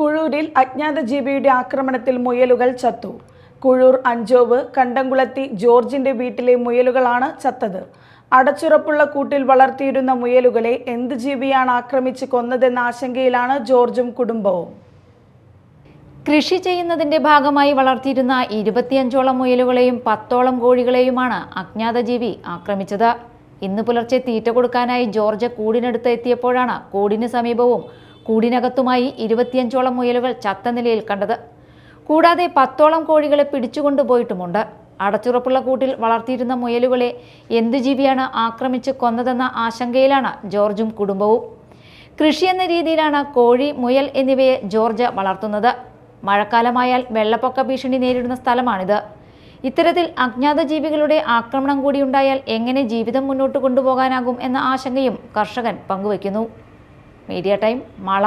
കുഴൂരിൽ അജ്ഞാത ജീവിയുടെ ആക്രമണത്തിൽ മുയലുകൾ ചത്തു. കുഴൂർ അഞ്ചോവ് കണ്ടംകുളത്തി ജോർജിന്റെ വീട്ടിലെ മുയലുകളാണ് ചത്തത്. അടച്ചുറപ്പുള്ള കൂട്ടിൽ വളർത്തിയിരുന്ന മുയലുകളെ എന്ത് ജീവിയാണ് ആക്രമിച്ച് കൊന്നതെന്ന ആശങ്കയിലാണ് ജോർജും കുടുംബവും. കൃഷി ചെയ്യുന്നതിന്റെ ഭാഗമായി വളർത്തിയിരുന്ന ഇരുപത്തിയഞ്ചോളം മുയലുകളെയും പത്തോളം കോഴികളെയുമാണ് അജ്ഞാത ജീവി ആക്രമിച്ചത്. ഇന്ന് പുലർച്ചെ തീറ്റ കൊടുക്കാനായി ജോർജ് കൂടിനടുത്ത് എത്തിയപ്പോഴാണ് കൂടിന് സമീപവും കൂടിനകത്തുമായി ഇരുപത്തിയഞ്ചോളം മുയലുകൾ ചത്ത നിലയിൽ കണ്ടത്. കൂടാതെ പത്തോളം കോഴികളെ പിടിച്ചുകൊണ്ടുപോയിട്ടുമുണ്ട് അടച്ചുറപ്പുള്ള കൂട്ടിൽ വളർത്തിയിരുന്ന മുയലുകളെ എന്തു ജീവിയാണ് ആക്രമിച്ച് കൊന്നതെന്ന ആശങ്കയിലാണ് ജോർജും കുടുംബവും. കൃഷി എന്ന രീതിയിലാണ് കോഴി മുയൽ എന്നിവയെ ജോർജ് വളർത്തുന്നത്. മഴക്കാലമായാൽ വെള്ളപ്പൊക്ക ഭീഷണി നേരിടുന്ന സ്ഥലമാണിത്. ഇത്തരത്തിൽ അജ്ഞാത ജീവികളുടെ ആക്രമണം കൂടിയുണ്ടായാൽ എങ്ങനെ ജീവിതം മുന്നോട്ട് കൊണ്ടുപോകാനാകും എന്ന ആശങ്കയും കർഷകൻ പങ്കുവയ്ക്കുന്നു. Media time Mala